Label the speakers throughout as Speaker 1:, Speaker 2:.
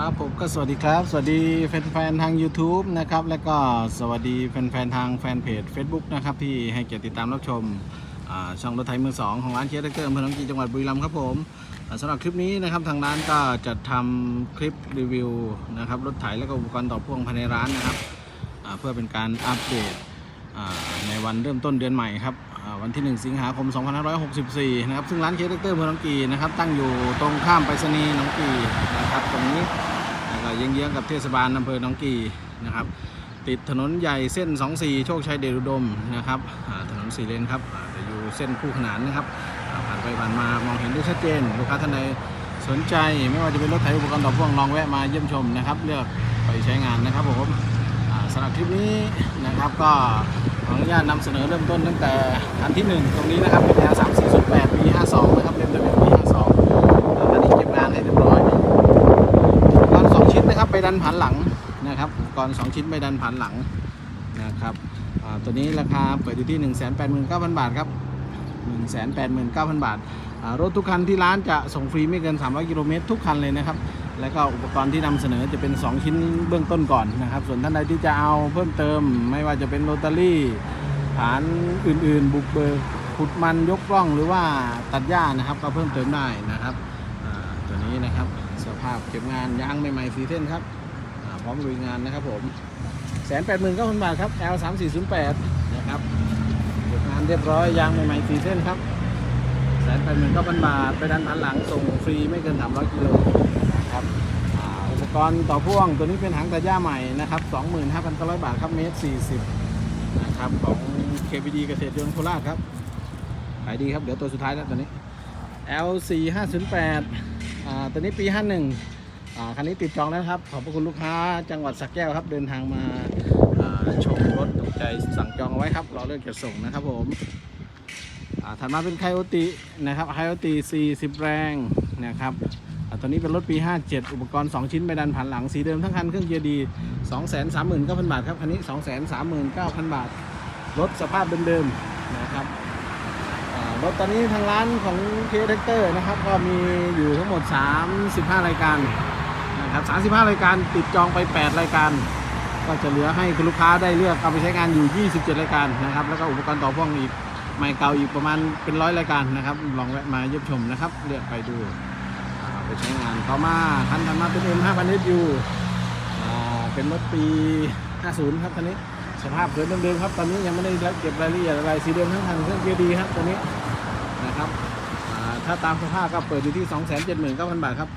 Speaker 1: ครับผมก็สวัสดีครับ สวัสดีแฟนๆทาง YouTube นะครับ แล้วก็สวัสดีแฟนๆทางแฟนเพจ Facebook นะครับที่ให้เกียรติติดตามรับชมอ่าช่องรถไถมือสองของร้านเชียร์เกอร์อำเภอหนองกีจังหวัดบุรีรัมย์ครับผมสำหรับคลิปนี้นะครับทางร้านก็จะทำคลิปรีวิวนะครับรถไถแล้วก็อุปกรณ์ต่อพ่วงภายในร้านนะครับเพื่อเป็นการอัปเดตในวันเริ่มต้นเดือนใหม่ครับ วันที่ 1 สิงหาคม 2564 นะครับ ซึ่งร้านเคสเตอร์เมืองหนองกีนะครับ ตั้งอยู่ตรงข้ามไปรษณีย์หนองกีนะครับ ตรงนี้แล้วก็เยื้องๆกับเทศบาลอำเภอหนองกีนะครับ ติดถนนใหญ่เส้น 24 โชคชัยเดชอุดมนะครับถนนสี่เลนครับอ่าจะอยู่เส้นคู่ขนานนะครับผ่านไปผ่านมามองเห็นได้ชัดเจนลูกค้าท่านใดสนใจไม่ว่าจะเป็นรถไถอุปกรณ์ต่อพ่วงลองแวะมาเยี่ยมชมนะครับ เลือกไปใช้งานนะครับผมสำหรับคลิปนี้นะครับก็ ออนุญาตนำเสนอเริ่มต้นตั้งแต่อันที่ 1 ตรงนี้นะครับเป็นแนว3 4 0 8ปี52 นะครับเป็น w ปี52 อันนี้เก็บงานให้เรียบร้อยอุปกรณ์2ชิ้นนะครับไปดันผ่านหลังนะครับอุปกรณ์2ชิ้นไปดันผ่านหลังนะครับตัวนี้ราคาเปิดอยู่ที่ 189,000 บาทครับ 189,000 บาทอ่ารถทุกคันที่ร้านจะส่งฟรีไม่เกิน 300 กิโลเมตรทุกคันเลยนะครับ แล้วก็อุปกรณ์ที่นำเสนอจะเป็น 2 ชิ้นเบื้องต้นก่อนนะครับ ส่วนท่านใดที่จะเอาเพิ่มเติม ไม่ว่าจะเป็นโรตารี่ฐานอื่นๆ บุกเบิกขุดมันยกกล้องหรือว่าตัดหญ้านะครับ ก็เพิ่มเติมได้นะครับตัวนี้นะครับสภาพเก็บงานยางใหม่ๆสีเส้นครับพร้อมลุยงานนะครับผมแสนแปดหมื่นเก้าพันบาทครับ L 3 4 0 8นะครับเก็บงานเรียบร้อยยางใหม่ๆสีเส้นครับแสนแปดหมื่นเก้าพันบาท ไปดันพันหลังส่งฟรีไม่เกิน300กิโลนะครับอ่าอุป กรณ์ต่อพ่วงตัวนี้เป็นหางตะย่าใหม่นะครับ25,900 บาทครับเมตร 40 นะครับ ของ KPD เกษตรยนต์โคราชครับ ขายดีครับ เดี๋ยวตัวสุดท้ายแล้วตัวนี้ L4 508อ่าตัวนี้ปี 51อ่าคันนี้ติดจองแล้วครับ ขอบพระคุณลูกค้าจังหวัดสักแก้วครับ เดินทางมาชมรถถูกใจสั่งจองเอาไว้ครับ รอเรื่องจะส่งนะครับผมอ่าถัดมาเป็นไคโอตินะครับไคโอติ40 แรงนะครับ ตัวนี้เป็นรถปี 57 อุปกรณ์ 2 ชิ้นไปดันผ่านหลังสีเดิมทั้งคันเครื่องเกียร์ดี 239,000 บาทครับ คันนี้ 239,000 บาท รถสภาพเดิมๆนะครับรถตอนนี้ทางร้านของเคเทคเตอร์นะครับ ก็มีอยู่ทั้งหมด 35 รายการนะครับ 35 รายการติดจองไป 8 รายการ ก็จะเหลือให้คุณลูกค้าได้เลือกเอาไปใช้งานอยู่ 27 รายการนะครับ แล้วก็อุปกรณ์ต่อพ่วงอีกใหม่เก่าอีกประมาณเป็นร้อยรายการนะครับ ลองแวะมาเยี่ยมชมนะครับ เลือกไปดู ไปใช้งานต่อมาคันถัดมาเป็น M 5 0 0 SU อ่าเป็นรถปี 50 ครับคันนี้ สภาพเดิมๆครับ ตอนนี้ยังไม่ได้เก็บรายละเอียดอะไรสีเดิมทั้งคันเครื่องเกียร์ดีครับตัวนี้นะครับอ่าถ้าตามสภาพก็เปิดอยู่ที่ 279,000 บาทครับ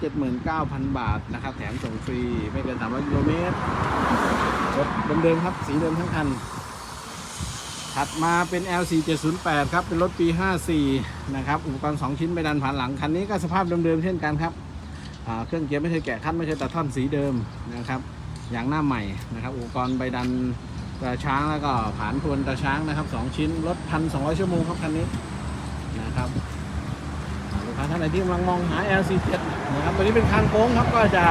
Speaker 1: 279,000 บาทนะครับ แถมส่งฟรี ไม่เกิน300กิโลเมตรรถเดิมๆครับ สีเดิมทั้งคัน ถัดมาเป็น LC 708 ครับ เป็นรถปี 54 นะครับ อุปกรณ์ 2 ชิ้นไปดันผ่านหลัง คันนี้ก็สภาพเดิมๆเช่นกันครับ เครื่องเกียร์ไม่เคยแกะคันไม่เคยตัดท่อนสีเดิมนะครับยางหน้าใหม่นะครับ อุปกรณ์ใบดันตาช้างแล้วก็ผานทวนตาช้างนะครับ 2 ชิ้นรถพันสองชั่วโมงครับคันนี้นะครับลูกค้าท่านไหนที่กำลังมองหา LC 7นะครับตัวนี้เป็นคานโค้งครับก็จะ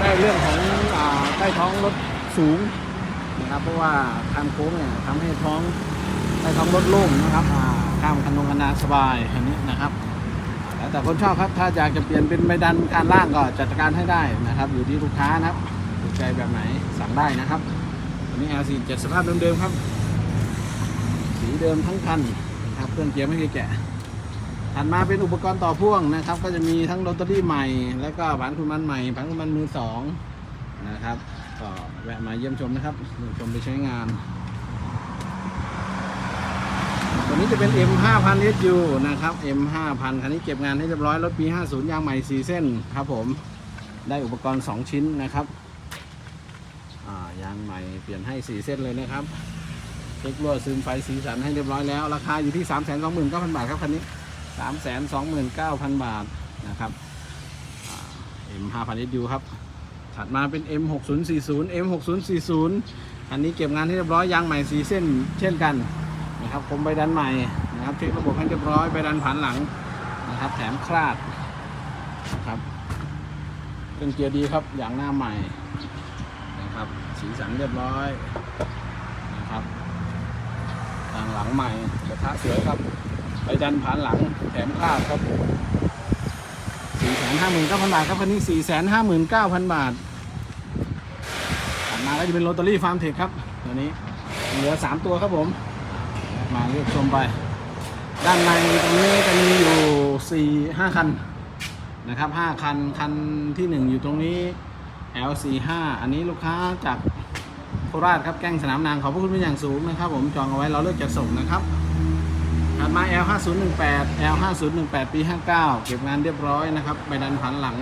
Speaker 1: ได้เรื่องของอใต้ท้องรถสูงนะครับเพราะว่าทางโค้งเนี่ยทำให้ท้อง ให้ท้องรถโล่งนะครับข้ามคันนงคันนาสบายอันนี้นะครับ แล้วแต่คนชอบครับ ถ้าอยากจะเปลี่ยนเป็นใบดันการล่างก็จัดการให้ได้นะครับ อยู่ที่ลูกค้านะครับถูกใจแบบไหนสั่งได้นะครับอันนี้ L47 สภาพเดิมๆครับ สีเดิมทั้งคันนะครับเครื่องเกียร์ไม่เคยแกะถัดมาเป็นอุปกรณ์ต่อพ่วงนะครับ ก็จะมีทั้งโรตารี่ใหม่ แล้วก็ผันคุณมันใหม่ผันคุณมันมือสองนะครับก็แวะมาเยี่ยมชมนะครับชมไปใช้งาน ตัวนี้จะเป็น M 5 0 0 SU นะครับ M 5 0 0 คันนี้เก็บงานให้เรียบร้อยรถปี 50 ยางใหม่ 4 เส้นครับผมได้อุปกรณ์ 2 ชิ้นนะครับอ่ายางใหม่เปลี่ยนให้ 4 เส้นเลยนะครับเช็ครั่วซึมไฟสีสันให้เรียบร้อยแล้ว ราคาอยู่ที่ 3 2 9 0 0 0 บาทครับคันนี้ 3 2 9 0 0 0 บาทนะครับอ่า M 5 0 0 SU ครับถัดมาเป็น M6040 M6040 อันนี้เก็บงานให้เรียบร้อยยางใหม่สีเส้นเช่นกัน นะครับคมใบดันใหม่นะครับเช็คระบบให้เรียบร้อยใบดันผ่านหลังนะครับ แถมคลาดนะครับเครื่องเกียร์ดีครับอย่างหน้าใหม่นะครับสีสันเรียบร้อยนะครับทางหลังใหม่กระทะสือครับใบดันผ่านหลังแถมคลาดครับสี่แสนห้าหมื่นเก้าพันบาทครับคันนี้สี่แสนห้าหมื่นเก้าพันบาทถัดมาก็จะเป็นโรตารี่ฟาร์มเทคครับตัวนี้เหลือสามตัวครับผม มาเลือกชมไป ด้านในตรงนี้จะมีอยู่สี่ห้าคันนะครับห้าคัน คันที่หนึ่งอยู่ตรงนี้ L45 อันนี้ลูกค้าจากโคราชครับแกล้งสนามนางขอบพระคุณเป็นอย่างสูงนะครับ ผมจองเอาไว้เราเลือกจัดส่งนะครับถัดมา L5018 L5018 ปี 59 เก็บงานเรียบร้อยนะครับใบดันผันหลัง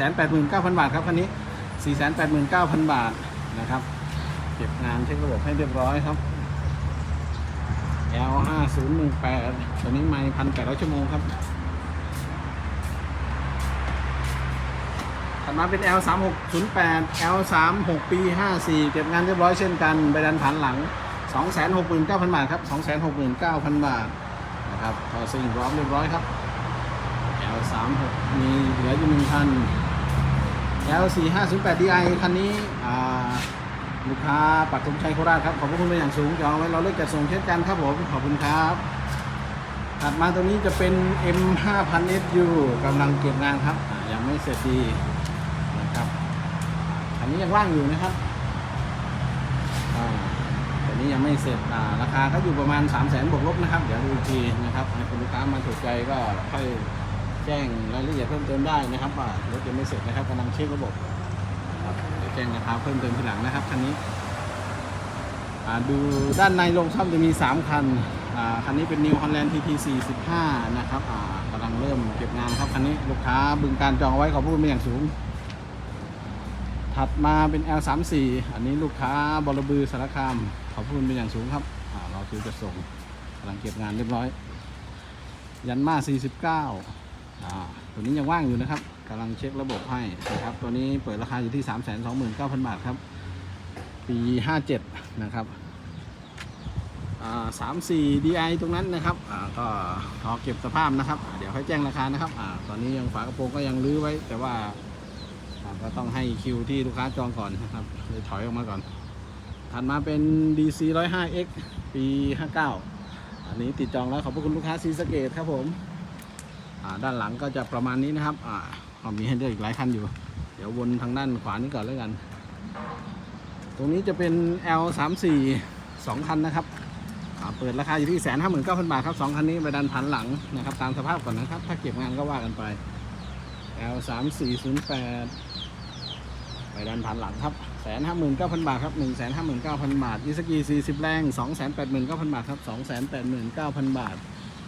Speaker 1: 489,000 บาทครับคันนี้ 489,000 บาทนะครับ เก็บงานเช็คระบบให้เรียบร้อยครับ L5018 ตัวนี้ไม่พันแปดร้อยชั่วโมงครับถัดมาเป็น L3608 L36 ปี54เก็บงานเรียบร้อยเช่นกันใบดันฐานหลัง 269,000 บาทครับ 269,000 บาทนะครับพอซิงพร้อมเรียบร้อยครับ L36 มีเหลืออยู่1คัน L4508 DI คันนี้อ่า ลูกค้าปักธงชัยโคราชครับ ขอบพระคุณเป็นอย่างสูงจองไว้เราเลือกจัดส่งเช่นกันครับผม ขอบคุณครับถัดมาตรงนี้จะเป็น M 5 0 0 SU กำลังเก็บงานครับ ยังไม่เสร็จดีนะครับ อันนี้ยังว่างอยู่นะครับอ่าตัวนี้ยังไม่เสร็จาราคาก็อยู่ประมาณ 3 0 0 0 0 0บวกลบนะครับ เดี๋ยวดูอีกทีนะครับให้คุณลูกค้ามาถูกใจก็ค่อยแจ้งรายละเอียดเพิ่มเติมได้นะครับว่ารถยังไม่เสร็จนะครับกำลังเช็คระบบ แจ้งราคาเพิ่มเติมทีหลังนะครับคันนี้ดูด้านในโรงซ่อมจะมี 3 คัน คันนี้เป็น New Holland TT 45นะครับกำลังเริ่มเก็บงานครับ คันนี้ลูกค้าบึงการจองเอาไว้ขอพูดเป็นอย่างสูง ถัดมาเป็น L34 อันนี้ลูกค้าบรบือสารคามขอพูดเป็นอย่างสูงครับเราคือจะส่งกำลังเก็บงานเรียบร้อย ยันมา49อ่า ตัวนี้ยังว่างอยู่นะครับกำลังเช็คระบบให้นะครับตัวนี้เปิดราคาอยู่ที่ 329,000 บาทครับ ปี 57 นะครับสามสี่ DI ตรงนั้นนะครับก็รอเก็บสภาพนะครับ เดี๋ยวค่อยแจ้งราคานะครับอตอนนี้ยังฝากระโปรงก็ยังลื้อไว้ แต่ว่าก็ต้องให้คิวที่ลูกค้าจองก่อนนะครับเลยถอยออกมาก่อน ถัดมาเป็น DC 105X ปี 59 อันนี้ติดจองแล้วขอบพระคุณลูกค้าซีสเกตครับผม ด้านหลังก็จะประมาณนี้นะครับอ่ามีให้เลือกอีกหลายคันอยู่ เดี๋ยววนทางด้านขวานี้ก่อนแล้วกัน ตรงนี้จะเป็น L34 2 คันนะครับเปิดราคาอยู่ที่แสนห้าหมื่นเก้าพันบาทครับสองคันนี้ไปดันผันหลังนะครับตามสภาพก่อนนะครับ ถ้าเก็บงานก็ว่ากันไป L3408 ไปดันผันหลังครับแสนห้าหมื่นเก้าพันบาทครับหนึ่งแสนห้าหมื่นเก้าพันบาทอิสกีสี่สิบแรงสองแสนแปดหมื่นเก้าพันบาทครับสองแสนแปดหมื่นเก้าพันบาท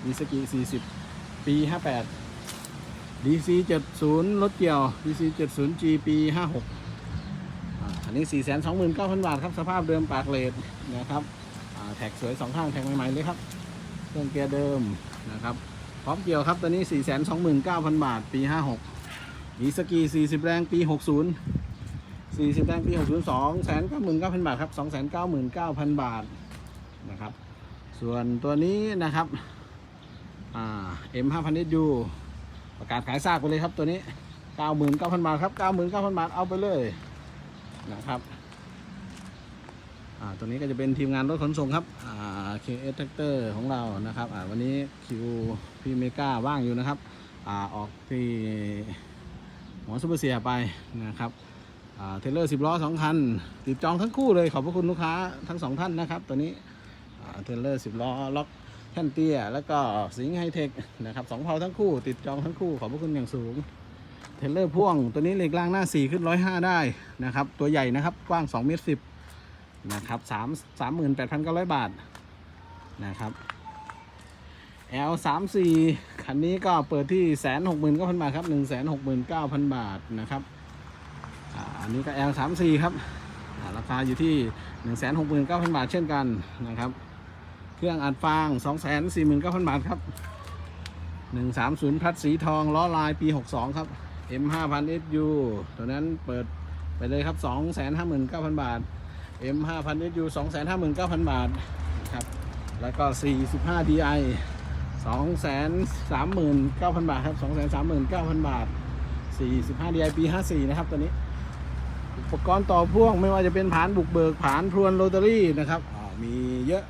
Speaker 1: อิสกีสี่สิบ ปีห้าแปด DC 70 รถเกี่ยว DC 70 G ปี 56 อันนี้ 4 2 9 0 0 0 บาทครับ สภาพเดิมปากเลดนะครับ แท็กสวยสองข้างแท็กใหม่ๆเลยครับ เครื่องเกียร์เดิมนะครับ พร้อมเกี่ยวครับตัวนี้ 4 2 9 0 0 0 บาท ปี 56อีสกี 40 แรง ปี 60 40 แรงปี 60 2 9 9 0 0 0 บาทครับ 2 9 9 0 0 0 บาทนะครับ ส่วนตัวนี้นะครับ อ่า M 5 0 0 SU ประกาศขายซากไปเลยครับตัวนี้ 99,000 บาทครับ 99,000 บาทเอาไปเลยนะครับ อ่า ตัวนี้ก็จะเป็นทีมงานรถขนส่งครับ อ่า KS Tractor ของเรานะครับ อ่า วันนี้คิวพี่เมกาว่างอยู่นะครับ อ่า ออกที่หมอซุปเปอร์เซียไปนะครับเทเลอร์สิบล้อสองคัน ติดจองทั้งคู่เลยขอบพระคุณลูกค้าทั้งสองท่านนะครับ ตัวนี้เทเลอร์สิบล้อล็อก ท่นเตี้ย แล้วก็สิงห์ไฮเทคนะครับสองเพาทั้งคู่ติดจองทั้งคู่ขอบพระคุณอย่างสูง เทเลอร์พ่วงตัวนี้เหล็กล่างหน้า 4 ขึ้น 105 ได้นะครับ ตัวใหญ่นะครับกว้าง2เมตร10นะครับ3 38,900 บาทนะครับ L 3 4คันนี้ก็เปิดที่169,000บาทครับ169,000บาทนะครับอันนี้ก็ L 3 4ครับราคาอยู่ที่169,000บาทเช่นกันนะครับ เครื่องอัดฟาง 249,000 บาทครับ 130 พัดสีทองล้อลายปี 62 ครับ M5000 SU ตัวนั้นเปิดไปเลยครับ 259,000 บาท M5000 SU 259,000 บาทนะครับ แล้วก็ 45 DI 239,000 บาทครับ 239,000 บาท 45 DI ปี 54 นะครับตัวนี้ อุปกรณ์ต่อพ่วงไม่ว่าจะเป็นผานบุกเบิกผานพรวนโรตารี่นะครับมีเยอะ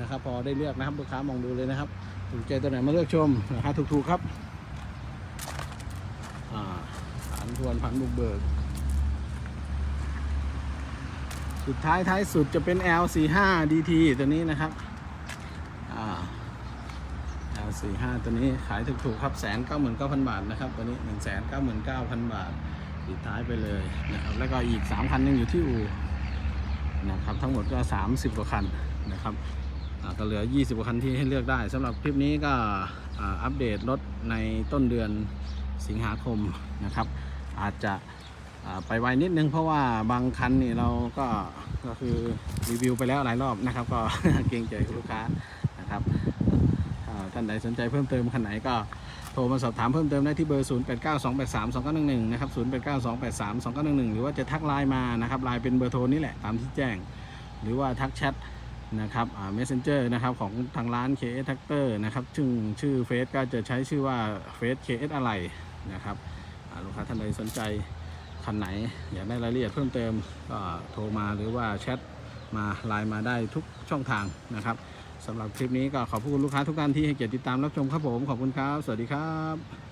Speaker 1: นะครับ พอได้เลือกนะครับลูกค้ามองดูเลยนะครับถูกใจตัวไหนมาเลือกชมราคาถูกๆครับอ่าทวนพันบุกเบิก สุดท้ายท้ายสุดจะเป็น L45 DT ตัวนี้นะครับอ่า L45 ตัวนี้ขายถูกๆครับแสนเก้าหมื่นเก้าพันบาทนะครับ ตัวนี้หนึ่งแสนเก้าหมื่นเก้าพันบาทปิดท้ายไปเลยนะครับแล้วก็อีกสามคันยังอยู่ที่อู่นะครับทั้งหมดก็30กว่าคันนะครับ ก็เหลือ 20กว่าคันที่ให้เลือกได้สำหรับคลิปนี้ก็อัปเดตรถในต้นเดือนสิงหาคมนะครับ อาจจะไปไวนิดนึงเพราะว่าบางคันนี่เราก็ก็คือรีวิวไปแล้วหลายรอบนะครับ ก็เกรงใจลูกค้านะครับท่านใดสนใจเพิ่มเติมคันไหนก็โทรมาสอบถามเพิ่มเติมได้ที่เบอร์ 0 8 9 2 8 3 2 9 1 1 นะครับ 0 8 9 2 8 3 2 9 1 1 หรือว่าจะทักไลน์มานะครับไลน์เป็นเบอร์โทรนี่แหละตามที่แจ้ง หรือว่าทักแชท นะครับ messenger นะครับของทางร้าน KS Tractor นะครับ ซึ่งชื่อเฟซก็จะใช้ชื่อว่าเฟซ KS อะไรนะครับลูกค้าท่านใดสนใจคันไหน อยากได้รายละเอียดเพิ่มเติมก็โทรมาหรือว่าแชทมาไลน์มาได้ทุกช่องทางนะครับสำหรับคลิปนี้ก็ขอบคุณลูกค้าทุกท่านที่ให้เกียรติติดตามรับชมครับผม ขอบคุณครับ สวัสดีครับ